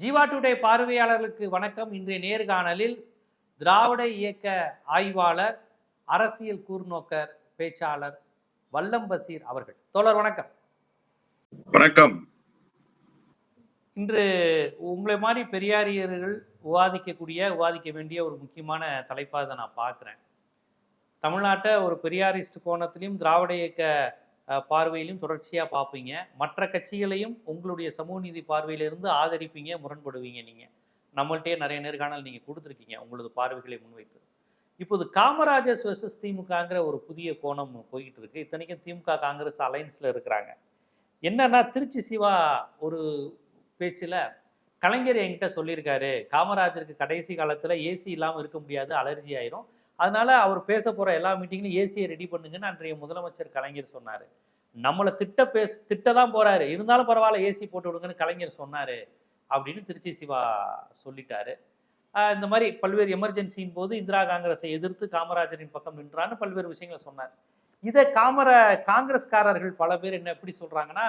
Jeeva today பார்வையாளர்களுக்கு வணக்கம். இன்றைய நேர்காணலில் திராவிட இயக்க ஆய்வாளர் அரசியல் கூர்நோக்கர் பேச்சாளர் வல்லம் பசீர் அவர்கள். தோழர் வணக்கம். வணக்கம். இன்று உங்களை மாதிரி பெரியாரியர்கள் விவாதிக்கக்கூடிய விவாதிக்க வேண்டிய ஒரு முக்கியமான தலைப்பாக இதை நான் பார்க்குறேன். தமிழ்நாட்டை ஒரு பெரியாரிஸ்ட் கோணத்திலையும் திராவிட இயக்க பார்வையிலும் தொடர்ச்சியாக பார்ப்பீங்க மற்ற கட்சிகளையும் உங்களுடைய சமூக நீதி பார்வையிலிருந்து ஆதரிப்பீங்க முரண்படுவீங்க நீங்கள் நம்மள்கிட்டயே நிறைய நேர்காணல் நீங்கள் கொடுத்துருக்கீங்க உங்களது பார்வைகளை முன்வைத்து. இப்போது காமராஜர் வெர்சஸ் திமுகங்கிற ஒரு புதிய கோணம் போய்கிட்டு இருக்கு இத்தனைக்கும் திமுக காங்கிரஸ் அலைன்ஸில் இருக்கிறாங்க. என்னன்னா திருச்சி சிவா ஒரு பேச்சில் கலைஞர் என்கிட்ட சொல்லியிருக்காரு காமராஜருக்கு கடைசி காலத்தில் ஏசி இல்லாமல் இருக்க முடியாது அலர்ஜி ஆயிரும். அதனால் அவர் பேச போகிற எல்லா மீட்டிங்லையும் ஏசியை ரெடி பண்ணுங்கன்னு அன்றைய முதலமைச்சர் கலைஞர் சொன்னார். நம்மளை திட்ட பேச திட்ட தான் போகிறாரு இருந்தாலும் பரவாயில்ல ஏசி போட்டு விடுங்கன்னு கலைஞர் சொன்னார் அப்படின்னு திருச்சி சிவா சொல்லிட்டாரு. இந்த மாதிரி பல்வேறு எமர்ஜென்சியின் போது இந்திரா காங்கிரஸை எதிர்த்து காமராஜரின் பக்கம் நின்றான்னு பல்வேறு விஷயங்களை சொன்னார். இதை காமர காங்கிரஸ்காரர்கள் பல பேர் என்ன எப்படி சொல்கிறாங்கன்னா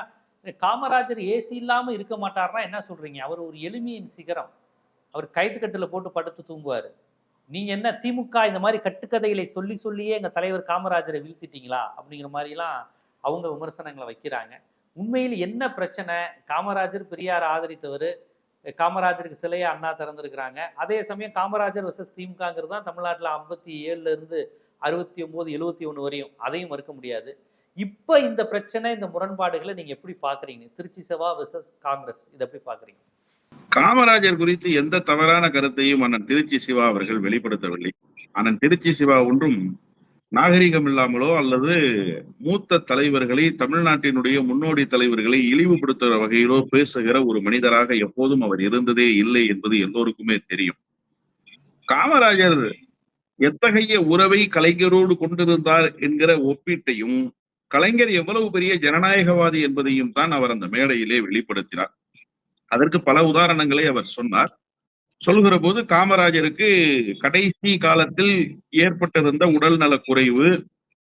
காமராஜர் ஏசி இல்லாமல் இருக்க மாட்டார்னா என்ன சொல்கிறீங்க அவர் ஒரு எளிமையின் சிகரம். அவர் கயிற்றுக்கட்டுல போட்டு படுத்து தூங்குவார். நீங்க என்ன திமுக இந்த மாதிரி கட்டுக்கதைகளை சொல்லி சொல்லியே எங்கள் தலைவர் காமராஜரை வீழ்த்திட்டீங்களா? அப்படிங்கிற மாதிரிலாம் அவங்க விமர்சனங்களை வைக்கிறாங்க. உண்மையில் என்ன பிரச்சனை? காமராஜர் பெரியார் ஆதரித்தவர் காமராஜருக்கு சிலையை அண்ணா திறந்துருக்கிறாங்க. அதே சமயம் காமராஜர் வர்சஸ் திமுகங்கிறது தான் தமிழ்நாட்டில் ஐம்பத்தி ஏழுல இருந்து அறுபத்தி ஒம்பது எழுபத்தி ஒன்று வரையும். அதையும் மறுக்க முடியாது. இப்போ இந்த பிரச்சனை இந்த முரண்பாடுகளை நீங்க எப்படி பார்க்குறீங்க திருச்சி செவா வெர்சஸ் காங்கிரஸ். இதை எப்படி பார்க்குறீங்க காமராஜர் குறித்து எந்த தவறான கருத்தையும் அண்ணன் திருச்சி சிவா அவர்கள் வெளிப்படுத்தவில்லை. அண்ணன் திருச்சி சிவா ஒன்றும் நாகரிகம் இல்லாமலோ அல்லது மூத்த தலைவர்களை தமிழ்நாட்டினுடைய முன்னோடி தலைவர்களை இழிவுபடுத்துகிற வகையிலோ பேசுகிற ஒரு மனிதராக எப்போதும் அவர் இருந்ததே இல்லை என்பது எல்லோருக்குமே தெரியும். காமராஜர் எத்தகைய உறவை கலைஞரோடு கொண்டிருந்தார் என்கிற ஒப்பீட்டையும் கலைஞர் எவ்வளவு பெரிய ஜனநாயகவாதி என்பதையும் தான் அவர் அந்த மேடையிலே வெளிப்படுத்தினார். அதற்கு பல உதாரணங்களை அவர் சொன்னார். சொல்கிற போது காமராஜருக்கு கடைசி காலத்தில் ஏற்பட்டிருந்த உடல் நல குறைவு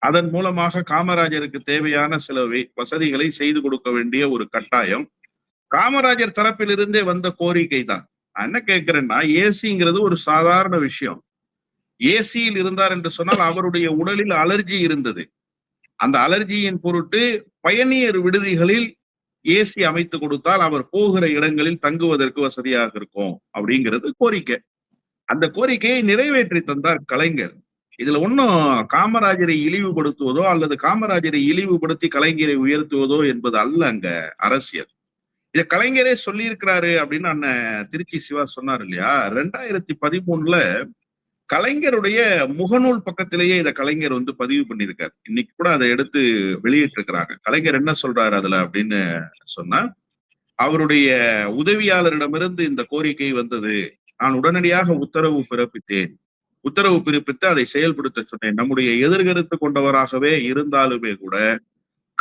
அதன் மூலமாக காமராஜருக்கு தேவையான சில வசதிகளை செய்து கொடுக்க வேண்டிய ஒரு கட்டாயம். காமராஜர் தரப்பிலிருந்தே வந்த கோரிக்கை தான் நான் என்ன கேட்கிறேன்னா ஏசிங்கிறது ஒரு சாதாரண விஷயம். ஏசியில் இருந்தார் என்று சொன்னால் அவருடைய உடலில் அலர்ஜி இருந்தது. அந்த அலர்ஜியின் பொருட்டு பயணியர் விடுதிகளில் ஏசி அமைத்து கொடுத்தால் அவர் போகிற இடங்களில் தங்குவதற்கு வசதியாக இருக்கும் அப்படிங்கிறது கோரிக்கை. அந்த கோரிக்கையை நிறைவேற்றி தந்தார் கலைஞர். இதுல ஒன்னும் காமராஜரை இழிவுபடுத்துவதோ அல்லது காமராஜரை இழிவுபடுத்தி கலைஞரை உயர்த்துவதோ என்பது அல்ல அங்க அரசியல். இத கலைஞரே சொல்லியிருக்கிறாரு அப்படின்னு அண்ணன் திருச்சி சிவா சொன்னார் இல்லையா? ரெண்டாயிரத்தி பதிமூணுல கலைஞருடைய முகநூல் பக்கத்திலேயே இதை கலைஞர் வந்து பதிவு பண்ணியிருக்காரு. இன்னைக்கு கூட அதை எடுத்து வெளியிட்டிருக்கிறாங்க. கலைஞர் என்ன சொல்றாரு அதுல அப்படின்னு சொன்னா அவருடைய உதவியாளரிடமிருந்து இந்த கோரிக்கை வந்தது. நான் உடனடியாக உத்தரவு பிறப்பித்தேன். உத்தரவு பிறப்பித்து அதை செயல்படுத்த சொன்னேன். நம்முடைய எதிர்கருத்து கொண்டவராகவே இருந்தாலுமே கூட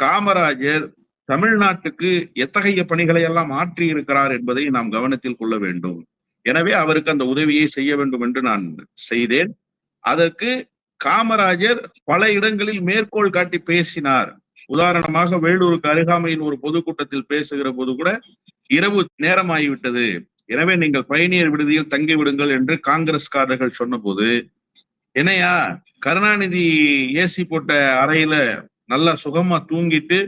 காமராஜர் தமிழ்நாட்டுக்கு எத்தகைய பணிகளை எல்லாம் ஆற்றி இருக்கிறார் என்பதை நாம் கவனத்தில் கொள்ள வேண்டும். எனவே அவருக்கு அந்த உதவியை செய்ய வேண்டும் என்று நான் செய்தேன். அதற்கு காமராஜர் பல இடங்களில் மேற்கோள் காட்டி பேசினார். உதாரணமாக வேலூருக்கு அருகாமையில் ஒரு பொதுக்கூட்டத்தில் பேசுகிற போது கூட இரவு நேரமாகிவிட்டது. எனவே நீங்கள் பயணியர் விடுதியில் தங்கி விடுங்கள் என்று காங்கிரஸ்காரர்கள் சொன்னபோது என்னையா கருணாநிதி ஏசி போட்ட அறையில நல்லா சுகமா தூங்கிட்டு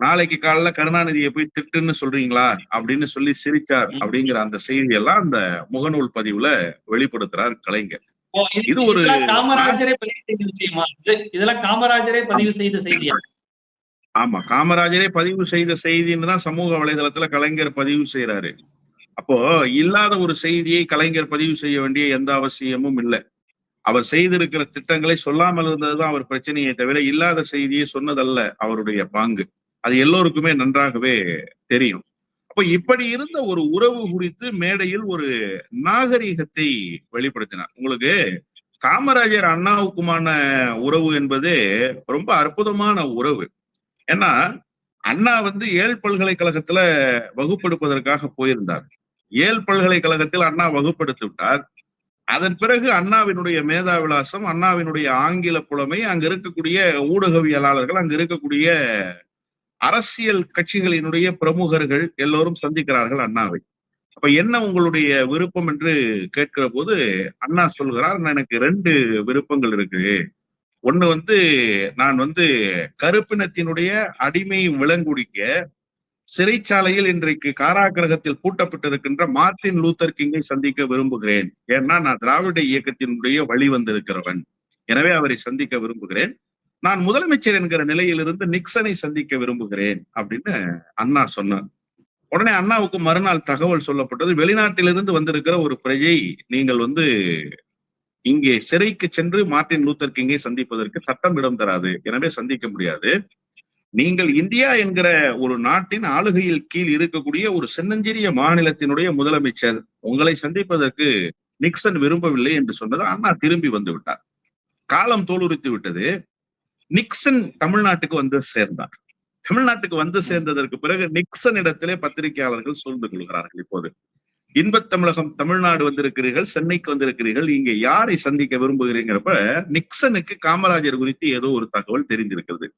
நாளைக்கு காலைல கருணாநிதியை போய் திட்டுன்னு சொல்றீங்களா அப்படின்னு சொல்லி சிரிச்சார் அப்படிங்கிற அந்த செய்தி எல்லாம் அந்த முகநூல் பதிவுல வெளிப்படுத்துறார் கலைஞர். இது ஒரு- காமராஜரே இதெல்லாம் காமராஜரே பதிவு செய்த செய்தியா? ஆமா காமராஜரே பதிவு செய்த செய்தின்னு தான் சமூக வலைதளத்துல கலைஞர் பதிவு செய்யறாரு அப்போ இல்லாத ஒரு செய்தியை கலைஞர் பதிவு செய்ய வேண்டிய எந்த அவசியமும் இல்லை. அவர் செய்திருக்கிற திட்டங்களை சொல்லாமல் இருந்ததுதான் அவர் பிரச்சனையை தவிர இல்லாத செய்தியை சொன்னதல்ல அவருடைய பாங்கு. அது எல்லோருக்குமே நன்றாகவே தெரியும். அப்ப இப்படி இருந்த ஒரு உறவு குறித்து மேடையில் ஒரு நாகரிகத்தை வெளிப்படுத்தினார். உங்களுக்கு காமராஜர் அண்ணாவுக்குமான உறவு என்பது ரொம்ப அற்புதமான உறவு. ஏன்னா அண்ணா வந்து ஏல் பல்கலைக்கழகத்துல வகுப்பெடுப்பதற்காக போயிருந்தார். ஏல் பல்கலைக்கழகத்தில் அண்ணா வகுப்படுத்தி விட்டார். அதன் பிறகு அண்ணாவினுடைய மேதா விலாசம் அண்ணாவினுடைய ஆங்கில புலமை அங்க இருக்கக்கூடிய ஊடகவியலாளர்கள் அங்க இருக்கக்கூடிய அரசியல் கட்சிகளினுடைய பிரமுகர்கள் எல்லோரும் சந்திக்கிறார்கள் அண்ணாவை. அப்ப என்ன உங்களுடைய விருப்பம் என்று கேட்கிற போது அண்ணா சொல்கிறார் எனக்கு ரெண்டு விருப்பங்கள் இருக்கு. ஒண்ணு வந்து நான் வந்து கருப்பினத்தினுடைய அடிமை விலங்குடிக்க சிறைச்சாலையில் இன்றைக்கு காராகிரகத்தில் பூட்டப்பட்டிருக்கின்ற மார்ட்டின் லூத்தர் கிங்கை சந்திக்க விரும்புகிறேன். ஏன்னா நான் திராவிட இயக்கத்தினுடைய வழி வந்திருக்கிறவன். எனவே அவரை சந்திக்க விரும்புகிறேன். நான் முதலமைச்சர் என்கிற நிலையிலிருந்து நிக்சனை சந்திக்க விரும்புகிறேன் அப்படின்னு அண்ணா சொன்னார். உடனே அண்ணாவுக்கு மறுநாள் தகவல் சொல்லப்பட்டது வெளிநாட்டிலிருந்து வந்திருக்கிற ஒரு பிரஜை நீங்கள் வந்து இங்கே சிறைக்கு சென்று மார்ட்டின் லூத்தர் கிங்கை சந்திப்பதற்கு சட்டம் இடம் தராது எனவே சந்திக்க முடியாது. நீங்கள் இந்தியா என்கிற ஒரு நாட்டின் ஆளுகையில் கீழ் இருக்கக்கூடிய ஒரு சின்னஞ்சிறிய மாநிலத்தினுடைய முதலமைச்சர் உங்களை சந்திப்பதற்கு நிக்சன் விரும்பவில்லை என்று சொன்னது அண்ணா திரும்பி வந்து விட்டார். காலம் தோலுரித்து விட்டது. நிக்சன் தமிழ்நாட்டுக்கு வந்து சேர்ந்தார். தமிழ்நாட்டுக்கு வந்து சேர்ந்ததற்கு பிறகு நிக்சன் இடத்திலே பத்திரிகையாளர்கள் சூழ்ந்து கொள்கிறார்கள் இப்போது. இன்பத் தமிழகம் தமிழ்நாடு வந்திருக்கிறீர்கள் சென்னைக்கு வந்திருக்கிறீர்கள் இங்க யாரை சந்திக்க விரும்புகிறீங்கிறப்ப நிக்சனுக்கு காமராஜர் குறித்து ஏதோ ஒரு தகவல் தெரிந்திருக்கிறது.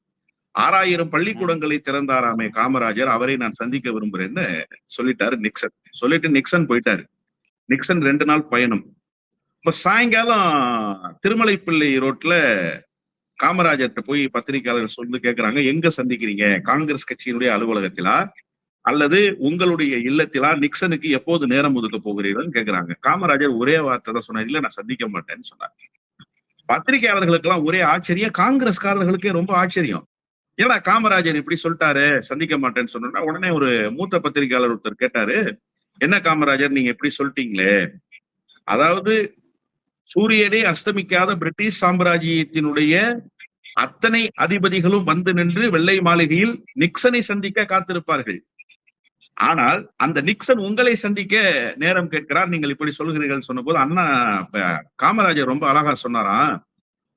ஆறாயிரம் பள்ளிக்கூடங்களை திறந்தாராமே காமராஜர் அவரை நான் சந்திக்க விரும்புறேன்னு சொல்லிட்டாரு நிக்சன். சொல்லிட்டு நிக்சன் போயிட்டாரு. நிக்சன் ரெண்டு நாள் பயணம். இப்ப சாயங்காலம் திருமலைப்பிள்ளை ரோட்ல காமராஜர்கிட்ட போய் பத்திரிகையாளர்கள் சொல்லி கேட்கிறாங்க எங்க சந்திக்கிறீங்க? காங்கிரஸ் கட்சியினுடைய அலுவலகத்திலா? அல்லது உங்களுடைய இல்லத்திலா? நிக்சனுக்கு எப்போது நேரம் ஒதுக்க போகிறீர்கள் கேட்கிறாங்க காமராஜர் ஒரே வார்த்தை தான் சொன்னார். இல்ல நான் சந்திக்க மாட்டேன்னு சொன்னார். பத்திரிகையாளர்களுக்கு எல்லாம் ஒரே ஆச்சரியம். காங்கிரஸ்காரர்களுக்கே ரொம்ப ஆச்சரியம். ஏன்னா காமராஜர் இப்படி சொல்லிட்டாரு? சந்திக்க மாட்டேன்னு சொன்னா உடனே ஒரு மூத்த பத்திரிகையாளர் ஒருத்தர் கேட்டாரு. என்ன காமராஜர் நீங்க எப்படி சொல்லிட்டீங்களே? அதாவது சூரியனே அஸ்தமிக்காத பிரிட்டிஷ் சாம்ராஜ்யத்தினுடைய அத்தனை அதிபதிகளும் வந்து நின்று வெள்ளை மாளிகையில் நிக்சனை சந்திக்க காத்திருப்பார்கள். ஆனால் அந்த நிக்சன் உங்களை சந்திக்க நேரம் கேட்கிறார். நீங்கள் இப்படி சொல்கிறீர்கள் சொன்னபோது அண்ணா காமராஜர் ரொம்ப அழகா சொன்னாராம்.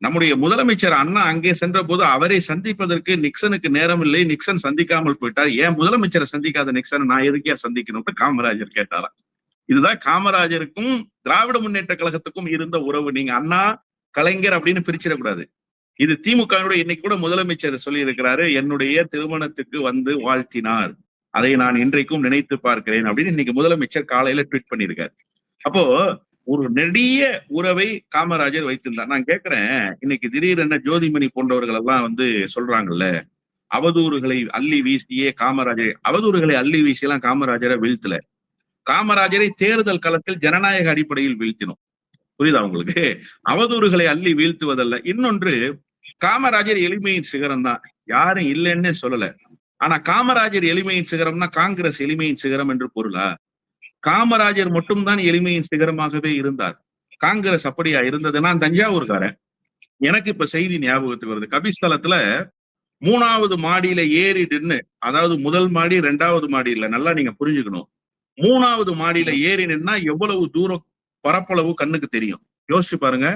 நம்முடைய முதலமைச்சர் அண்ணா அங்கே சென்ற போது அவரை சந்திப்பதற்கு நிக்சனுக்கு நேரம் இல்லை. நிக்சன் சந்திக்காமல் போயிட்டார். ஏன் முதலமைச்சரை சந்திக்காத நிக்சன் நான் எதுக்கே சந்திக்கணும்னு காமராஜர் கேட்டாராம். இதுதான் காமராஜருக்கும் திராவிட முன்னேற்ற கழகத்துக்கும் இருந்த உறவு. நீங்க அண்ணா கலைஞர் அப்படின்னு பிரிச்சிடக்கூடாது. இது திமுகவினுடைய இன்னைக்கு கூட முதலமைச்சர் சொல்லி இருக்கிறாரு என்னுடைய திருமணத்துக்கு வந்து வாழ்த்தினார். அதை நான் இன்றைக்கும் நினைத்து பார்க்கிறேன் அப்படின்னு இன்னைக்கு முதலமைச்சர் காலையில ட்வீட் பண்ணியிருக்காரு. அப்போ ஒரு நெடிய உறவை காமராஜர் வைத்திருந்தார். நான் கேட்கிறேன் இன்னைக்கு திடீரென ஜோதிமணி போன்றவர்கள் எல்லாம் வந்து சொல்றாங்கல்ல அவதூறுகளை அள்ளி வீசியே காமராஜர் அவதூறுகளை அள்ளி வீசி எல்லாம் காமராஜரை வீழ்த்தல. காமராஜரை தேர்தல் களத்தில் ஜனநாயக அடிப்படையில் வீழ்த்தினோம். புரியுதா உங்களுக்கு? அவதூறுகளை அள்ளி வீழ்த்துவதல்ல. இன்னொன்று காமராஜர் எளிமையின் சிகரம் தான். யாரும் இல்லைன்னே சொல்லல. ஆனா காமராஜர் எளிமையின் சிகரம்னா காங்கிரஸ் எளிமையின் சிகரம் என்று பொருளா? காமராஜர் மட்டும்தான் எளிமையின் சிகரமாகவே இருந்தார். காங்கிரஸ் அப்படியா இருந்ததுன்னா தஞ்சாவூர்காரன். எனக்கு இப்ப செய்தி ஞாபகத்துக்கு வருது. கபிஸ்தலத்துல மூணாவது மாடியில ஏறிடுன்னு அதாவது முதல் மாடி ரெண்டாவது மாடி இல்ல நல்லா நீங்க புரிஞ்சுக்கணும். மூணாவது மாடியில ஏறி நின்னா எவ்வளவு தூரம் பரப்பளவு கண்ணுக்கு தெரியும்? யோசிச்சு பாருங்க.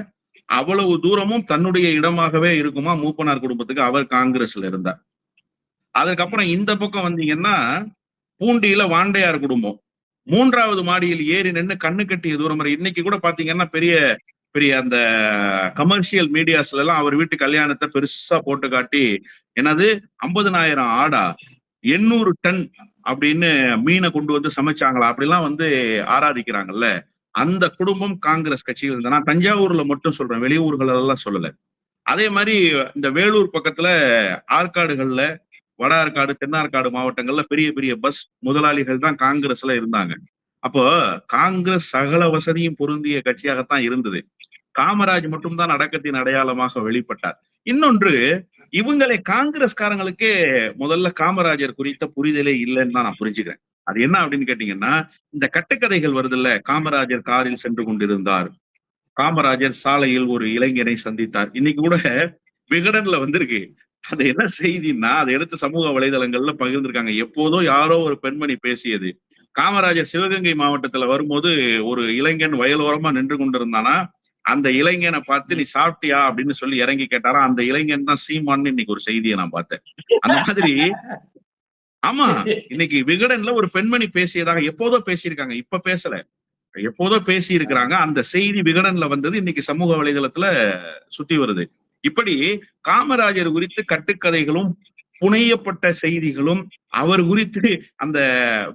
அவ்வளவு தூரமும் தன்னுடைய இடமாகவே இருக்குமா மூப்பனார் குடும்பத்துக்கு? அவர் காங்கிரஸ்ல இருந்தார். அதுக்கப்புறம் இந்த பக்கம் வந்தீங்கன்னா பூண்டியில வாண்டையார் குடும்பம். மூன்றாவது மாடியில் ஏறி நின்று கண்ணு கட்டிய தூரம் வரை இன்னைக்கு கூட பாத்தீங்கன்னா பெரிய பெரிய அந்த கமர்ஷியல் மீடியாஸ்ல எல்லாம் அவர் வீட்டு கல்யாணத்தை பெருசா போட்டு காட்டி என்னது? ஐம்பதனாயிரம் ஆடா. எண்ணூறு டன் அப்படின்னு மீனை கொண்டு வந்து சமைச்சாங்களா? அப்படிலாம் வந்து ஆராதிக்கிறாங்கல்ல. அந்த குடும்பம் காங்கிரஸ் கட்சியில் இருந்தா நான் தஞ்சாவூர்ல மட்டும் சொல்றேன். வெளியூர்கள் எல்லாம் சொல்லல. அதே மாதிரி இந்த வேலூர் பக்கத்துல ஆற்காடுகள்ல வட ஆற்காடு தென்னார்காடு மாவட்டங்கள்ல பெரிய பெரிய பஸ் முதலாளிகள் தான் காங்கிரஸ்ல இருந்தாங்க. அப்போ காங்கிரஸ் சகல வசதியும் பொருந்திய கட்சியாகத்தான் இருந்தது. காமராஜ் மட்டும்தான் அடக்கத்தின் அடையாளமாக வெளிப்பட்டார். இன்னொன்று இவங்களை காங்கிரஸ்காரங்களுக்கே முதல்ல காமராஜர் குறித்த புரிதலே இல்லைன்னு தான் நான் புரிஞ்சுக்கிறேன். அது என்ன அப்படின்னு கேட்டீங்கன்னா இந்த கட்டுக்கதைகள் வருதுல்ல காமராஜர் காரில் சென்று கொண்டிருந்தார். காமராஜர் சாலையில் ஒரு இளைஞனை சந்தித்தார். இன்னைக்கு கூட விகடன்ல வந்திருக்கு. அது என்ன செய்தின்னா அதை எடுத்து சமூக வலைதளங்கள்ல பகிர்ந்திருக்காங்க. எப்போதோ யாரோ ஒரு பெண்மணி பேசியது. காமராஜர் சிவகங்கை மாவட்டத்துல வரும்போது ஒரு இளைஞன் வயலோரமா நின்று கொண்டிருந்தானா அந்த இளைஞனை பார்த்து நீ சாப்பிட்டியா அப்படின்னு சொல்லி இறங்கி கேட்டாரா? அந்த இளைஞன் தான் சீமான்னு இன்னைக்கு ஒரு செய்தியை நான் பார்த்தேன். அந்த மாதிரி ஆமா இன்னைக்கு விகடன்ல ஒரு பெண்மணி பேசியதாக எப்போதோ பேசியிருக்காங்க இப்ப பேசல. எப்போதோ பேசி இருக்கிறாங்க அந்த செய்தி விகடன்ல வந்தது இன்னைக்கு சமூக வலைதளத்துல சுத்தி வருது. இப்படி காமராஜர் குறித்து கட்டுக்கதைகளும் புனையப்பட்ட செய்திகளும் அவர் குறித்து அந்த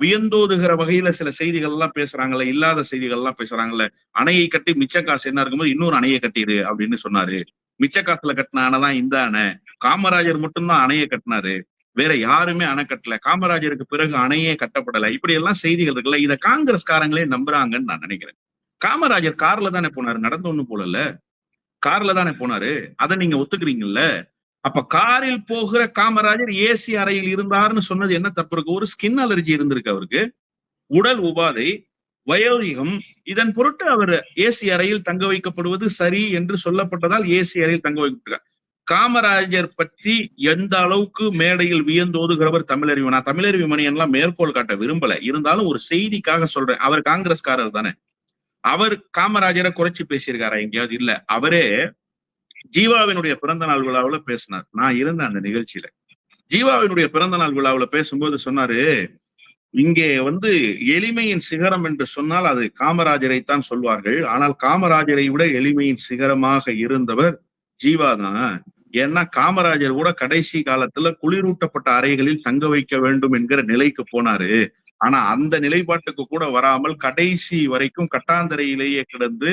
வியந்தோதுகிற வகையில சில செய்திகள் எல்லாம் பேசுறாங்கல்ல இல்லாத செய்திகள் எல்லாம் பேசுறாங்கல்ல அணையை கட்டி மிச்ச காசு என்ன இருக்கும்போது இன்னொரு அணையை கட்டிடு அப்படின்னு சொன்னாரு. மிச்ச காசுல கட்டின அணைதான் இந்த அணை. காமராஜர் மட்டும்தான் அணையை கட்டினாரு. வேற யாருமே அணை கட்டல. காமராஜருக்கு பிறகு அணையே கட்டப்படல. இப்படி எல்லாம் செய்திகள் இருக்குல்ல. இதை காங்கிரஸ்காரங்களே நம்புறாங்கன்னு நான் நினைக்கிறேன். காமராஜர் கார்ல தானே போனாரு. நடந்து ஒண்ணு போல கார்ல தானே போனாரு. அதை நீங்க ஒத்துக்கிறீங்கல்ல? அப்ப காரில் போகிற காமராஜர் ஏசி அறையில் இருந்தார்னு சொன்னது என்ன தப்பு இருக்கு? ஒரு ஸ்கின் அலர்ஜி இருந்திருக்கு அவருக்கு. உடல் உபாதை வயோதிகம் இதன் பொருட்டு அவர் ஏசி அறையில் தங்க வைக்கப்படுவது சரி என்று சொல்லப்பட்டதால் ஏசி அறையில் தங்க வைக்கப்பட்டார் காமராஜர் பற்றி எந்த அளவுக்கு மேடையில் வியந்தோதுகிறவர் தமிழறிவு நான் தமிழறிவு மணியெல்லாம் மேற்கோள் காட்ட விரும்பல. இருந்தாலும் ஒரு செய்திக்காக சொல்றேன். அவர் காங்கிரஸ்காரர் தானே. அவர் காமராஜரை குறைச்சு பேசியிருக்காரா? எங்கேயாவது இல்ல. அவரே ஜீவாவினுடைய பிறந்த நாள் விழாவுல பேசினார். நான் இருந்தேன் அந்த நிகழ்ச்சியில. ஜீவாவினுடைய பிறந்த நாள் விழாவுல பேசும்போது சொன்னாரு இங்கே வந்து எளிமையின் சிகரம் என்று சொன்னால் அது காமராஜரைத்தான் சொல்வார்கள். ஆனால் காமராஜரை விட எளிமையின் சிகரமாக இருந்தவர் ஜீவா தான் ஏன்னா காமராஜர் கூட கடைசி காலத்துல குளிரூட்டப்பட்ட அறைகளில் தங்க வைக்க வேண்டும் என்கிற நிலைக்கு போனாரு. ஆனா அந்த நிலைப்பாட்டுக்கு கூட வராமல் கடைசி வரைக்கும் கட்டாந்தரையிலேயே கிடந்து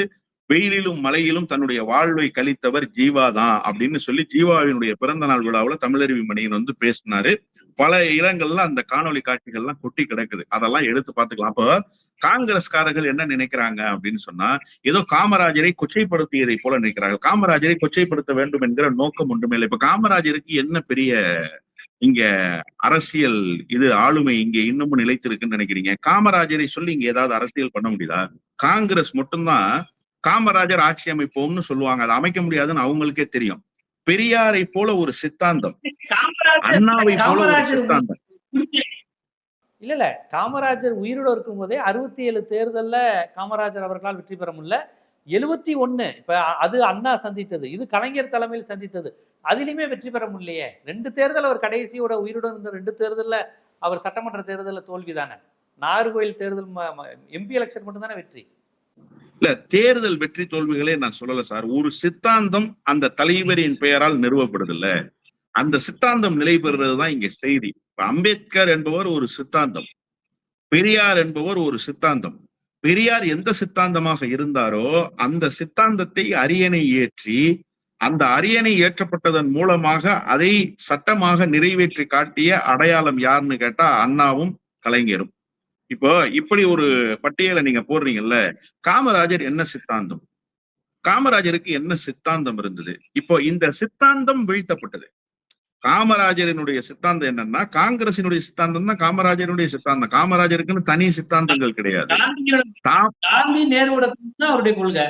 வெயிலிலும் மலையிலும் தன்னுடைய வாழ்வை கழித்தவர் ஜீவா தான் அப்படின்னு சொல்லி ஜீவாவினுடைய பிறந்த நாள் விழாவில் தமிழருவி மணியன் வந்து பேசினாரு. பல இடங்கள்ல அந்த காணொலி காட்சிகள்லாம் கொட்டி கிடக்குது. அதெல்லாம் எடுத்து பார்த்துக்கலாம். அப்போ காங்கிரஸ்காரர்கள் என்ன நினைக்கிறாங்க அப்படின்னு சொன்னா ஏதோ காமராஜரை கொச்சைப்படுத்தியதை போல நினைக்கிறார்கள். காமராஜரை கொச்சைப்படுத்த வேண்டும் என்கிற நோக்கம் ஒன்றுமே இல்லை. இப்ப காமராஜருக்கு என்ன பெரிய இங்க அரசியல் இது ஆளுமை இங்க இன்னமும் நிலைத்திருக்குன்னு நினைக்கிறீங்க? காமராஜரை சொல்லி இங்க ஏதாவது அரசியல் பண்ண முடியுதா? காங்கிரஸ் மட்டும்தான் காமராஜர் ஆட்சி அமைப்போம்னு சொல்லுவாங்க. அதை அமைக்க முடியாதுன்னு அவங்களுக்கே தெரியும். பெரியாரை போல ஒரு சித்தாந்தம். அண்ணாவை போல ஒரு சித்தாந்தம். இல்ல இல்ல. காமராஜர் உயிரோடு இருக்கும்போதே அறுபத்தி ஏழு தேர்தல்ல காமராஜர் அவர்களால் வெற்றி பெற முடியல. எழுபத்தி ஒண்ணு இப்ப அது அண்ணா சந்தித்தது. இது கலைஞர் தலைமையில் சந்தித்தது. அதிலுமே வெற்றி பெற முடியலையே. ரெண்டு தேர்தல் அவர் கடைசியோட உயிருடன் இருந்த ரெண்டு தேர்தல்ல அவர் சட்டமன்ற தேர்தல்ல தோல்வி தானே நாகர்கோயில் தேர்தல் எம்பி எலெக்ஷன் மட்டும் தானே வெற்றி. இல்ல தேர்தல் வெற்றி தோல்விகளே நான் சொல்லல சார். ஒரு சித்தாந்தம் அந்த தலைவரின் பெயரால் நிறுவப்படுதில்ல. அந்த சித்தாந்தம் நிலை பெறுறதுதான் இங்க செய்தி. அம்பேத்கர் என்பவர் ஒரு சித்தாந்தம். பெரியார் என்பவர் ஒரு சித்தாந்தம். பெரியார் எந்த சித்தாந்தமாக இருந்தாரோ அந்த சித்தாந்தத்தை அரியணை ஏற்றி அந்த அரியணை ஏற்றப்பட்டதன் மூலமாக அதை சட்டமாக நிறைவேற்றி காட்டிய அடையாளம் யாருன்னு கேட்டா அண்ணாவும் கலைஞரும். இப்போ இப்படி ஒரு பட்டியலை நீங்க போடுறீங்கல்ல காமராஜர் என்ன சித்தாந்தம்? காமராஜருக்கு என்ன சித்தாந்தம் இருந்தது? இப்போ இந்த சித்தாந்தம் வீழ்த்தப்பட்டது. காமராஜரினுடைய சித்தாந்தம் என்னன்னா காங்கிரசினுடைய சித்தாந்தம் தான் காமராஜருடைய சித்தாந்தம். காமராஜருக்குன்னு தனி சித்தாந்தங்கள் கிடையாது. அவருடைய கொள்கை.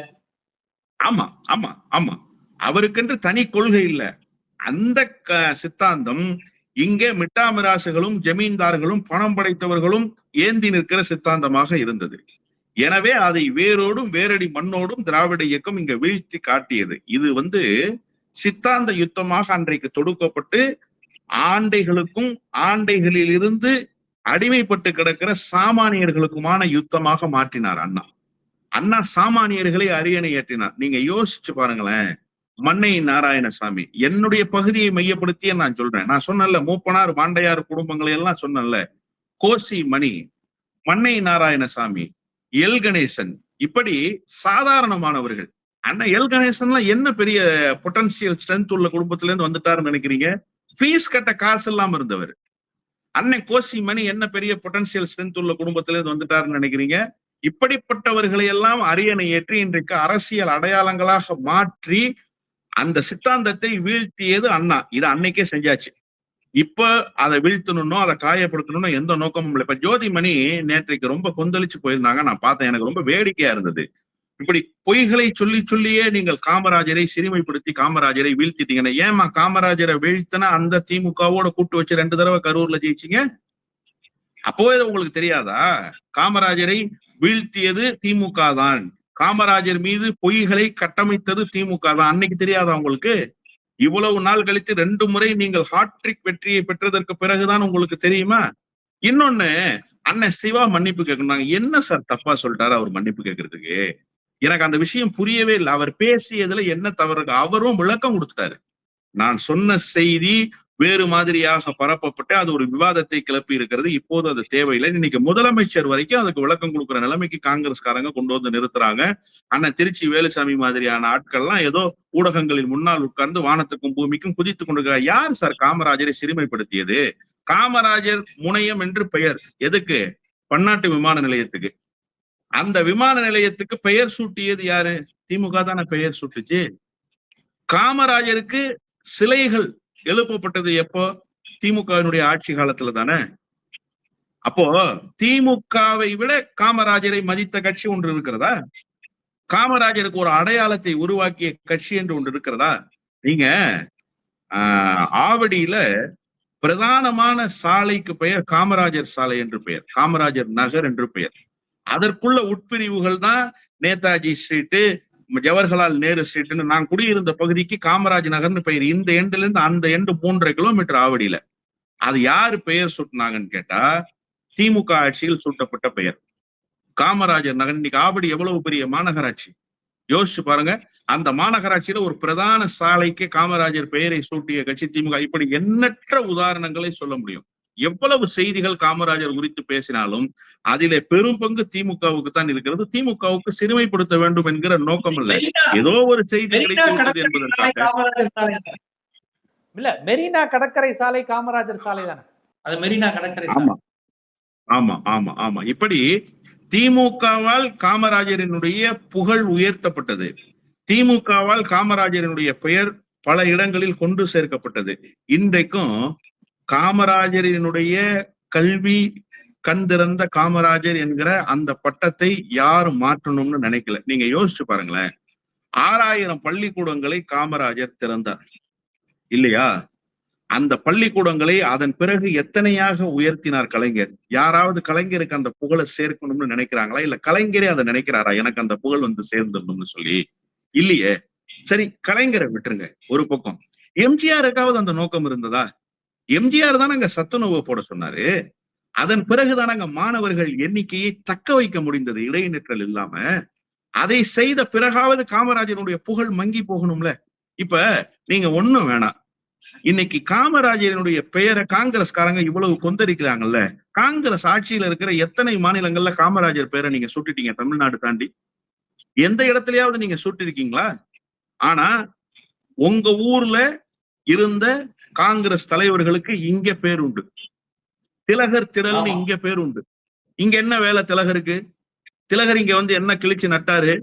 ஆமா ஆமா ஆமா. அவருக்கென்று தனி கொள்கை இல்ல. அந்த சித்தாந்தம் இங்கே மிட்டாமிராசுகளும் ஜமீன்தார்களும் பணம் படைத்தவர்களும் ஏந்தி நிற்கிற சித்தாந்தமாக இருந்தது. எனவே அதை வேரோடும் வேரடி மண்ணோடும் திராவிட இயக்கம் இங்க வீழ்த்தி காட்டியது. இது வந்து சித்தாந்த யுத்தமாக அன்றைக்கு தொடுக்கப்பட்டு ஆண்டைகளுக்கும் ஆண்டைகளிலிருந்து அடிமைப்பட்டு கிடக்கிற சாமானியர்களுக்குமான யுத்தமாக மாற்றினார் அண்ணா. அண்ணா சாமானியர்களை அரியணை ஏற்றினார். நீங்க யோசிச்சு பாருங்களேன். மன்னை நாராயணசாமி என்னுடைய பகுதியை மையப்படுத்தியே நான் சொல்றேன். நான் சொன்னேன்ல மூப்பனார் பாண்டையார் குடும்பங்களை எல்லாம் சொன்னேன்ல. கோசி மணி மன்னை நாராயணசாமி எல் கணேசன் இப்படி சாதாரணமானவர்கள். அண்ணா எல் கணேசன்லாம் என்ன பெரிய பொட்டன்சியல் ஸ்ட்ரென்த் உள்ள குடும்பத்துல இருந்து வந்துட்டாருன்னு நினைக்கிறீங்க? ஃபீஸ் கட்ட காசு இல்லாம இருந்தவர். அண்ணன் கோசி மணி என்ன பெரிய பொட்டன்சியல் ஸ்ட்ரென்த் உள்ள குடும்பத்துல இருந்து வந்துட்டாருன்னு நினைக்கிறீங்க? இப்படிப்பட்டவர்களை எல்லாம் அரியணை ஏற்றி இன்றைக்கு அரசியல் அடையாளங்களாக மாற்றி அந்த சித்தாந்தத்தை வீழ்த்தியது அண்ணா. இது அன்னைக்கே செஞ்சாச்சு. இப்ப அதை வீழ்த்தணும்னோ அதை காயப்படுத்தணும்னோ எந்த நோக்கமும் இல்லை. இப்ப ஜோதிமணி நேற்றைக்கு ரொம்ப கொந்தளிச்சு போயிருந்தாங்க. நான் பார்த்தேன். எனக்கு ரொம்ப வேடிக்கையா இருந்தது. இப்படி பொய்களை சொல்லி சொல்லியே நீங்கள் காமராஜரை சிறுமைப்படுத்தி காமராஜரை வீழ்த்திட்டீங்கன்னா. ஏமா காமராஜரை வீழ்த்தினா அந்த திமுகவோட கூட்டு வச்சு ரெண்டு தடவை கரூர்ல ஜெயிச்சீங்க? அப்போவே உங்களுக்கு தெரியாதா? காமராஜரை வீழ்த்தியது திமுக தான் காமராஜர் மீது பொய்களை கட்டமைத்தது திமுக தான். அன்னைக்கு தெரியாதா உங்களுக்கு? இவ்வளவு நாள் கழித்து ரெண்டு முறை நீங்கள் ஹாட்ரிக் வெற்றியை பெற்றதற்கு பிறகுதான் உங்களுக்கு தெரியுமா? இன்னொன்னு அண்ணன் சிவா மன்னிப்பு கேட்கணும் என்ன சார் தப்பா சொல்லிட்டாரு அவர் மன்னிப்பு கேட்கறதுக்கு? எனக்கு அந்த விஷயம் புரியவே இல்லை. அவர் பேசியதுல என்ன தவறு அவரும் விளக்கம் கொடுத்துட்டாரு. நான் சொன்ன செய்தி வேறு மாதிரியாக பரப்பப்பட்டு அது ஒரு விவாதத்தை கிளப்பி இருக்கிறது. இப்போது அது தேவையில்லை. இன்னைக்கு முதலமைச்சர் வரைக்கும் அதுக்கு விளக்கம் கொடுக்கிற நிலைமைக்கு காங்கிரஸ்காரங்க கொண்டு வந்து நிறுத்துறாங்க. ஆனா திருச்சி வேலுசாமி மாதிரியான ஆட்கள்லாம் ஏதோ ஊடகங்களில் முன்னால் உட்கார்ந்து வானத்துக்கும் பூமிக்கும் குதித்துக் கொண்டிருக்கிறார் யார் சார் காமராஜரை சிறுமைப்படுத்தியது? காமராஜர் முனையம் என்று பெயர். எதுக்கு? பன்னாட்டு விமான நிலையத்துக்கு. அந்த விமான நிலையத்துக்கு பெயர் சூட்டியது யாரு? திமுக தானே பெயர் சூட்டுச்சு. காமராஜருக்கு சிலைகள் எழுப்பப்பட்டது எப்போ? திமுகவினுடைய ஆட்சி காலத்துல தானே அப்போ திமுகவை விட காமராஜரை மதித்த கட்சி ஒன்று இருக்கிறதா? காமராஜருக்கு ஒரு அடையாளத்தை உருவாக்கிய கட்சி என்று ஒன்று இருக்கிறதா? நீங்க ஆஹ் ஆவடியில பிரதானமான சாலைக்கு பெயர் காமராஜர் சாலை என்று பெயர். காமராஜர் நகர் என்று பெயர். அதற்குள்ள உட்பிரிவுகள் தான் நேதாஜி ஸ்ட்ரீட்டு ஜவஹர்லால் நேரு ஸ்ட்ரீட்னு நான் குடியிருந்த பகுதிக்கு காமராஜ் நகர்னு பெயர். இந்த எண்டுல இருந்து அந்த எண்டு மூன்றரை கிலோமீட்டர் ஆவடியில. அது யாரு பெயர் சுட்டினாங்கன்னு கேட்டா திமுக ஆட்சியில் சூட்டப்பட்ட பெயர். காமராஜர் நகர். இன்னைக்கு ஆவடி எவ்வளவு பெரிய மாநகராட்சி? யோசிச்சு பாருங்க. அந்த மாநகராட்சியில ஒரு பிரதான சாலைக்கு காமராஜர் பெயரை சூட்டிய கட்சி திமுக. இப்படி எண்ணற்ற உதாரணங்களை சொல்ல முடியும். எவ்வளவு செய்திகள் காமராஜர் குறித்து பேசினாலும் அதிலே பெரும் பங்கு திமுகவுக்கு தான் இருக்கிறது. திமுகவுக்கு சிறுமைப்படுத்த வேண்டும் என்கிற நோக்கம் இல்ல ஏதோ ஒரு செய்தி என்பதற்காக. இல்ல மெரினா கடற்கரை சாலை காமராஜர் சாலை தானே? அது மெரினா கடற்கரை சாலை. ஆமா. ஆமா ஆமா ஆமா. இப்படி திமுகவால் காமராஜரினுடைய புகழ் உயர்த்தப்பட்டது. திமுகவால் காமராஜரினுடைய பெயர் பல இடங்களில் கொண்டு சேர்க்கப்பட்டது. இன்றைக்கும் காமராஜரினுடைய கல்வி கண் திறந்த காமராஜர் என்கிற அந்த பட்டத்தை யாரும் மாற்றணும்னு நினைக்கல. நீங்க யோசிச்சு பாருங்களேன். ஆறாயிரம் பள்ளிக்கூடங்களை காமராஜர் திறந்தார். இல்லையா? அந்த பள்ளிக்கூடங்களை அதன் பிறகு எத்தனையாக உயர்த்தினார் கலைஞர்? யாராவது கலைஞருக்கு அந்த புகழை சேர்க்கணும்னு நினைக்கிறாங்களா? இல்ல கலைஞரே அதை நினைக்கிறாரா? எனக்கு அந்த புகழ் வந்து சேர்ந்துடணும்னு சொல்லி. இல்லையே. சரி கலைஞரை விட்டுருங்க. ஒரு பக்கம். எம்ஜிஆருக்காவது அந்த நோக்கம் இருந்ததா? எம்ஜிஆர் தான் அங்க சத்துணவு போட சொன்னாரு. அதன் பிறகுதான் அங்க மாணவர்கள் எண்ணிக்கையை தக்க வைக்க முடிந்தது இடைநிற்றல் இல்லாம. அதை செய்த பிறகாவது காமராஜனுடைய புகழ் மங்கி போகணும்ல. இப்ப நீங்க ஒண்ணும் வேணாம். இன்னைக்கு காமராஜரினுடைய பெயரை காங்கிரஸ்காரங்க இவ்வளவு கொந்தளிக்கிறாங்கல்ல. காங்கிரஸ் ஆட்சியில இருக்கிற எத்தனை மாநிலங்கள்ல காமராஜர் பேரை நீங்க சுட்டுட்டீங்க தமிழ்நாடு தாண்டி? எந்த இடத்துலயாவது நீங்க சுட்டிருக்கீங்களா? ஆனா உங்க ஊர்ல இருந்த காங்கிரஸ் தலைவர்களுக்கு இங்க பேர் உண்டு. திலகர் ஆமா. இங்க பேர் உண்டு. இங்க என்ன வேலை திலகருக்கு? திலகர் இங்க வந்து என்ன கிழிச்சு நட்டாரு?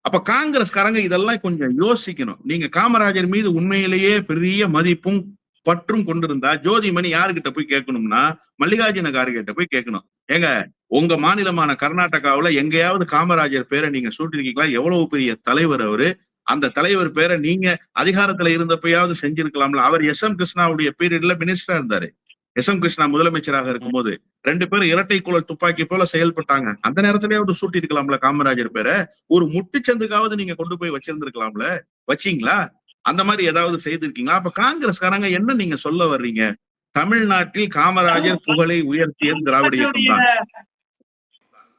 அப்ப காங்கிரஸ்காரங்க இதெல்லாம் கொஞ்சம் யோசிக்கணும். நீங்க காமராஜர் மீது உண்மையிலேயே பெரிய மதிப்பும் பற்றும் கொண்டிருந்தா ஜோதிமணி யாருகிட்ட போய் கேட்கணும்னா மல்லிகார்ஜுன கார்கிட்ட போய் கேட்கணும். ஏங்க உங்க மாநிலமான கர்நாடகாவுல எங்கேயாவது காமராஜர் பேரை நீங்க சூட்டிருக்கீங்களா? எவ்வளவு பெரிய தலைவர் அவரு? அந்த தலைவர் பேரை நீங்க அதிகாரத்துல இருந்தப்பயாவது செஞ்சிருக்கலாம்ல. அவர் எஸ் எம் கிருஷ்ணாவுடைய பீரியட்ல மினிஸ்டரா இருந்தாரு. எஸ் எம் கிருஷ்ணா முதலமைச்சராக இருக்கும்போது ரெண்டு பேரும் இரட்டை குழல் துப்பாக்கி போல செயல்பட்டாங்க. அந்த நேரத்திலேயாவது சூட்டி இருக்கலாம்ல காமராஜர் பேரை? ஒரு முட்டுச்சந்துக்காவது நீங்க கொண்டு போய் வச்சிருந்திருக்கலாம்ல? வச்சீங்களா? அந்த மாதிரி ஏதாவது செய்திருக்கீங்களா? அப்ப காங்கிரஸ்காரங்க என்ன நீங்க சொல்ல வர்றீங்க? தமிழ்நாட்டில் காமராஜர் புகழை உயர்த்திய திராவிட இயக்கம் தான்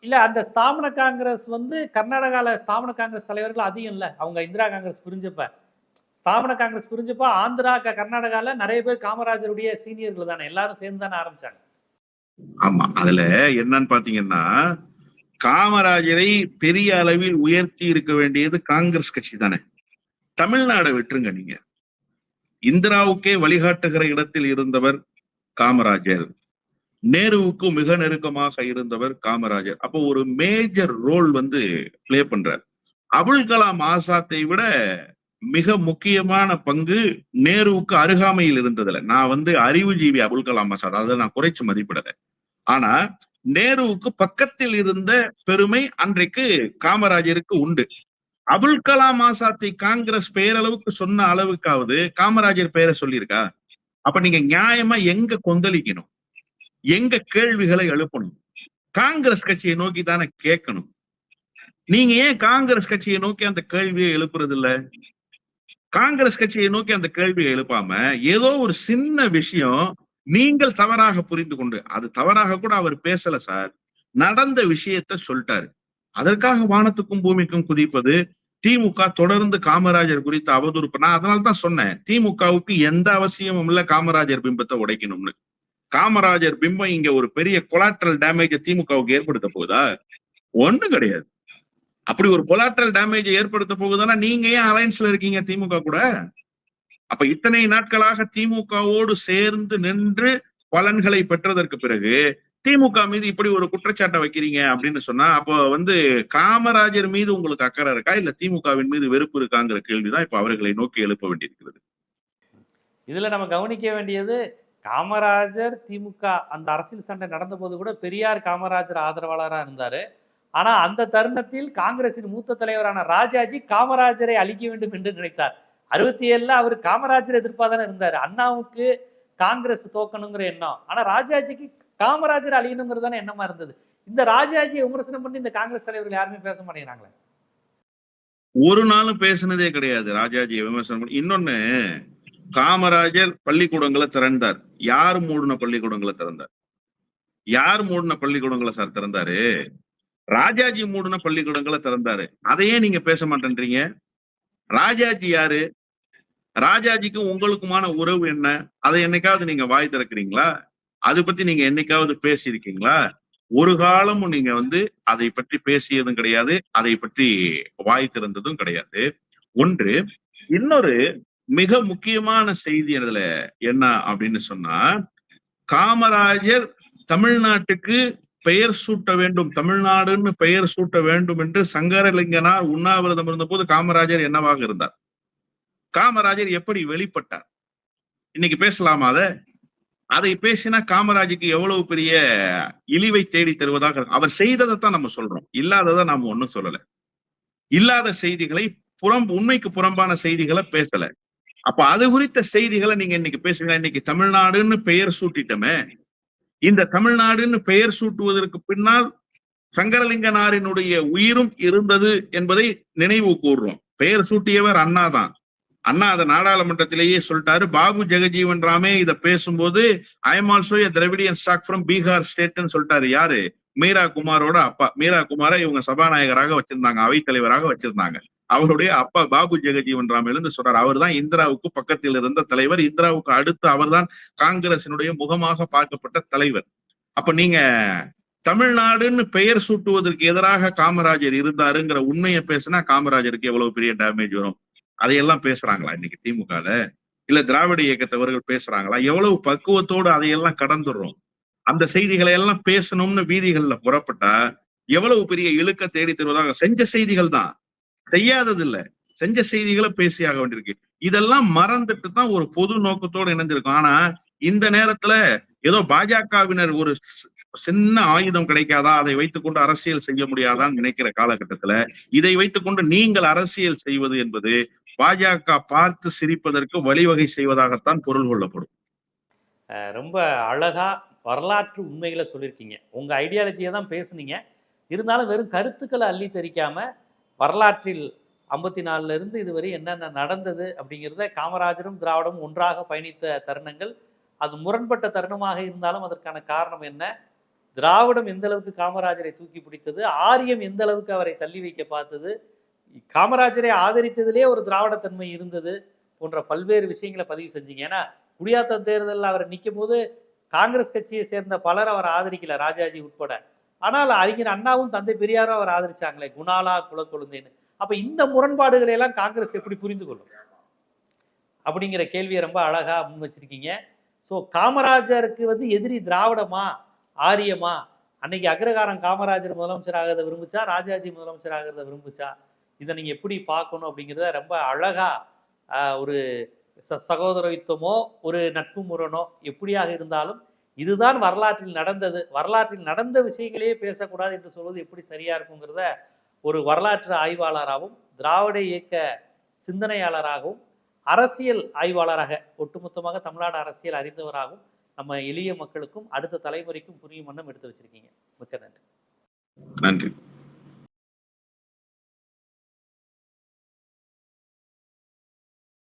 இல்ல அந்த ஸ்தாபன காங்கிரஸ் வந்து கர்நாடகால ஸ்தாபன காங்கிரஸ் தலைவர்கள் அதிகம் இல்ல. அவங்க இந்திரா காங்கிரஸ் பிரிஞ்சப்ப. ஸ்தாபன காங்கிரஸ் பிரிஞ்சப்ப ஆந்திரா க- கர்நாடகால நிறைய பேர் காமராஜருடைய சீனியர்கள் தானே. எல்லாரும் சேர்ந்து தானே ஆரம்பிச்சாங்க. ஆமா அதுல என்னன்னு பாத்தீங்கன்னா காமராஜரை பெரிய அளவில் உயர்த்தி இருக்க வேண்டியது காங்கிரஸ் கட்சி தானே. தமிழ்நாடை விட்டுருங்க நீங்க. இந்திராவுக்கே வழிகாட்டுகிற இடத்தில் இருந்தவர் காமராஜர். நேருவுக்கு மிக நெருக்கமாக இருந்தவர் காமராஜர். அப்போ ஒரு மேஜர் ரோல் வந்து ப்ளே பண்றார். அபுல் கலாம் ஆசாத்தை விட மிக முக்கியமான பங்கு நேருவுக்கு அருகாமையில் இருந்ததுல. நான் வந்து அறிவுஜீவி அபுல் கலாம் ஆசாத் அதை நான் குறைச்சு மதிப்பிடல. ஆனா நேருவுக்கு பக்கத்தில் இருந்த பெருமை அன்றைக்கு காமராஜருக்கு உண்டு. அபுல் கலாம் ஆசாத்தை காங்கிரஸ் பெயரளவுக்கு சொன்ன அளவுக்காவது காமராஜர் பெயரை சொல்லியிருக்கா? அப்ப நீங்க நியாயமா எங்க கொந்தளிக்கணும்? எங்க கேள்விகளை எழுப்பணும்? காங்கிரஸ் கட்சியை நோக்கி தானே கேட்கணும். நீங்க ஏன் காங்கிரஸ் கட்சியை நோக்கி அந்த கேள்வியை எழுப்புறது இல்ல காங்கிரஸ் கட்சியை நோக்கி அந்த கேள்வியை எழுப்பாம ஏதோ ஒரு சின்ன விஷயம் நீங்கள் தவறாக புரிந்து கொண்டு அது தவறாக கூட அவர் பேசல சார் நடந்த விஷயத்த சொல்லிட்டாரு. அதற்காக வானத்துக்கும் பூமிக்கும் குதிப்பது திமுக தொடர்ந்து காமராஜர் குறித்து அவதூறு நான் அதனால தான் சொன்னேன் திமுகவுக்கு எந்த அவசியமும் இல்ல காமராஜர் பிம்பத்தை உடைக்கணும்னு. காமராஜர் பிம்பம் இங்க ஒரு பெரிய கொலாட்ரல் டேமேஜ திமுகவுக்கு ஏற்படுத்த போகுதா? ஒண்ணும் கிடையாது. அப்படி ஒரு கொலாட்ரல் டேமேஜ் ஏற்படுத்த போகுதுன்னா நீங்க ஏன் அலைன்ஸ்ல இருக்கீங்க திமுக கூட? அப்ப இத்தனை நாட்களாக திமுகவோடு சேர்ந்து நின்று பலன்களை பெற்றதற்கு பிறகு திமுக மீது இப்படி ஒரு குற்றச்சாட்டை வைக்கிறீங்க அப்படின்னு சொன்னா அப்போ வந்து காமராஜர் மீது உங்களுக்கு அக்கறை இருக்கா? இல்ல திமுகவின் மீது வெறுப்பு இருக்காங்கிற கேள்விதான் இப்ப அவர்களை நோக்கி எழுப்ப வேண்டியிருக்கிறது. இதுல நம்ம கவனிக்க வேண்டியது காமராஜர் திமுக அந்த அரசியல் சண்டை நடந்த போது கூட பெரியார் காமராஜர் ஆதரவாளராக இருந்தார். ஆனால் அந்த தருணத்தில் காங்கிரசின் மூத்த தலைவரான ராஜாஜி காமராஜரை அழிக்க வேண்டும் என்று நினைத்தார். அறுபத்தி ஏழில் அவர் காமராஜர் எதிர்ப்பாக தானே இருந்தார். அண்ணாவுக்கு காங்கிரஸ் தோக்கணுங்கிற எண்ணம். ஆனால் ராஜாஜிக்கு காமராஜர் அழியணுங்கிறது தானே எண்ணமாக இருந்தது. இந்த ராஜாஜியை விமர்சனம் பண்ணி இந்த காங்கிரஸ் தலைவர்கள் யாருமே பேச மாட்டேங்கிறாங்களே. ஒரு நாளும் பேசினதே கிடையாது. ராஜாஜியை விமர்சனம் பண்ணி. இன்னொன்னு காமராஜர் பள்ளிக்கூடங்களை திறந்தார். யார் மூடின பள்ளிக்கூடங்களை திறந்தார்? யார் மூடின பள்ளிக்கூடங்களை சார் திறந்தாரு? ராஜாஜி மூடின பள்ளிக்கூடங்களை திறந்தாரு. அதையே நீங்க பேச மாட்டேன்றீங்க. ராஜாஜி யாரு? ராஜாஜிக்கும் உங்களுக்குமான உறவு என்ன? அதை என்னைக்காவது நீங்க வாய் திறக்கிறீங்களா? அதை பத்தி நீங்க என்னைக்காவது பேசியிருக்கீங்களா? ஒரு காலமும் நீங்க வந்து அதை பற்றி பேசியதும் கிடையாது. அதை பற்றி வாய் திறந்ததும் கிடையாது. ஒன்று இன்னொரு மிக முக்கியமான செய்தி அதுல என்ன அப்படின்னு சொன்னா காமராஜர் தமிழ்நாட்டுக்கு பெயர் சூட்ட வேண்டும் தமிழ்நாடுன்னு பெயர் சூட்ட வேண்டும் என்று சங்கரலிங்கனார் உண்ணாவிரதம் இருந்தபோது காமராஜர் என்னவாக இருந்தார்? காமராஜர் எப்படி வெளிப்பட்டார்? இன்னைக்கு பேசலாமா அதை? அதை பேசினா காமராஜுக்கு எவ்வளவு பெரிய இழிவை தேடி தருவதாக இருக்கு. அவர் செய்ததைத்தான் நம்ம சொல்றோம். இல்லாததை நாம ஒண்ணும் சொல்லல. இல்லாத செய்திகளை புறம் உண்மைக்கு புறம்பான செய்திகளை பேசல. அப்ப அது குறித்த செய்திகளை நீங்க இன்னைக்கு பேசுங்க. இன்னைக்கு தமிழ்நாடுன்னு பெயர் சூட்டிட்டோமே. இந்த தமிழ்நாடுன்னு பெயர் சூட்டுவதற்கு பின்னால் சங்கரலிங்கனாரினுடைய உயிரும் இருந்தது என்பதை நினைவு கூறுறோம் பெயர் சூட்டியவர் அண்ணா தான். அண்ணா அதை நாடாளுமன்றத்திலேயே சொல்லிட்டாரு. பாபு ஜெகஜீவன் ராமே இதை பேசும்போது I am also a Dravidian stock from Bihar ஸ்டேட்னு சொல்லிட்டாரு. யாரு? மீரா குமாரோட அப்பா. மீரா குமாரை இவங்க சபாநாயகராக வச்சிருந்தாங்க. அவைத்தலைவராக வச்சிருந்தாங்க. அவருடைய அப்பா பாபு ஜெகஜீவன் ராம் இருந்து சொல்றாரு அவர் தான் இந்திராவுக்கு பக்கத்தில் இருந்த தலைவர். இந்திராவுக்கு அடுத்து அவர்தான் காங்கிரசினுடைய முகமாக பார்க்கப்பட்ட தலைவர். அப்ப நீங்க தமிழ்நாடுன்னு பெயர் சூட்டுவதற்கு எதிராக காமராஜர் இருந்தாருங்கிற உண்மையை பேசினா காமராஜருக்கு எவ்வளவு பெரிய டேமேஜ் வரும்? அதையெல்லாம் பேசுறாங்களா இன்னைக்கு திமுகல? இல்ல திராவிட இயக்கத்தவர்கள் பேசுறாங்களா? எவ்வளவு பக்குவத்தோடு அதையெல்லாம் கடந்துடுறோம்? அந்த செய்திகளை எல்லாம் பேசணும்னு வீதிகள்ல புறப்பட்டா எவ்வளவு பெரிய இழுக்க தேடி தருவதாக? செஞ்ச செய்திகள் தான். செய்யாதது இல்ல செஞ்ச செய்திகளை பேசியாக வேண்டியிருக்கு இதெல்லாம் மறந்துட்டு தான் ஒரு பொது நோக்கத்தோடு இணைஞ்சிருக்கும் ஆனா இந்த நேரத்துல ஏதோ பாஜகவினர் ஒரு சின்ன ஆயுதம் கிடைக்காதா? அதை வைத்துக்கொண்டு அரசியல் செய்ய முடியாதான்னு நினைக்கிற காலகட்டத்துல இதை வைத்துக்கொண்டு நீங்கள் அரசியல் செய்வது என்பது பாஜக பார்த்து சிரிப்பதற்கு வழிவகை செய்வதாகத்தான் பொருள் கொள்ளப்படும். ரொம்ப அழகா வரலாற்று உண்மைகளை சொல்லியிருக்கீங்க. உங்க ஐடியாலஜியை தான் பேசுனீங்க. இருந்தாலும் வெறும் கருத்துக்களை அள்ளி தெரிக்காம வரலாற்றில் ஐம்பத்தி நாலுல இருந்து இதுவரை என்னென்ன நடந்தது அப்படிங்கிறத காமராஜரும் திராவிடமும் ஒன்றாக பயணித்த தருணங்கள். அது முரண்பட்ட தருணமாக இருந்தாலும் அதற்கான காரணம் என்ன? திராவிடம் எந்த அளவுக்கு காமராஜரை தூக்கி பிடித்தது? ஆரியம் எந்த அளவுக்கு அவரை தள்ளி வைக்க பார்த்தது? காமராஜரை ஆதரித்ததிலே ஒரு திராவிடத்தன்மை இருந்தது போன்ற பல்வேறு விஷயங்களை பதிவு செஞ்சீங்க. ஏன்னா குடியாத்தம் தேர்தலில் அவர் நிற்கும் போது காங்கிரஸ் கட்சியை சேர்ந்த பலர் அவர் ஆதரிக்கல ராஜாஜி உட்பட. ஆனால் அறிஞர் அண்ணாவும் தந்தை பெரியாரும் அவர் ஆதரிச்சாங்களே குணாலா குலக்கொழுந்தேன்னு அப்ப இந்த முரண்பாடுகளை எல்லாம் காங்கிரஸ் எப்படி புரிந்து கொள்ளும்? அப்படிங்கிற கேள்வியை ரொம்ப அழகா முன் வச்சிருக்கீங்க. ஸோ காமராஜருக்கு வந்து எதிரி திராவிடமா? ஆரியமா? அன்னைக்கு அக்ரகாரம் காமராஜர் முதலமைச்சராகிறத விரும்புச்சா? ராஜாஜி முதலமைச்சராகிறத விரும்புச்சா? இதை நீங்க எப்படி பார்க்கணும் அப்படிங்கிறத ரொம்ப அழகா ஆஹ், ஒரு ச சகோதரத்துவமோ ஒரு நட்பு முரணோ எப்படியாக இருந்தாலும் இதுதான் வரலாற்றில் நடந்தது. வரலாற்றில் நடந்த விஷயங்களையே பேசக்கூடாது என்று சொல்வது எப்படி சரியா இருக்குங்கிறத ஒரு வரலாற்று ஆய்வாளராகவும் திராவிட இயக்க சிந்தனையாளராகவும் அரசியல் ஆய்வாளராக ஒட்டுமொத்தமாக தமிழ்நாடு அரசியல் அறிந்தவராகவும் நம்ம எளிய மக்களுக்கும் அடுத்த தலைமுறைக்கும் புரியும் வண்ணம் எடுத்து வச்சிருக்கீங்க. மிக்க நன்றி. நன்றி.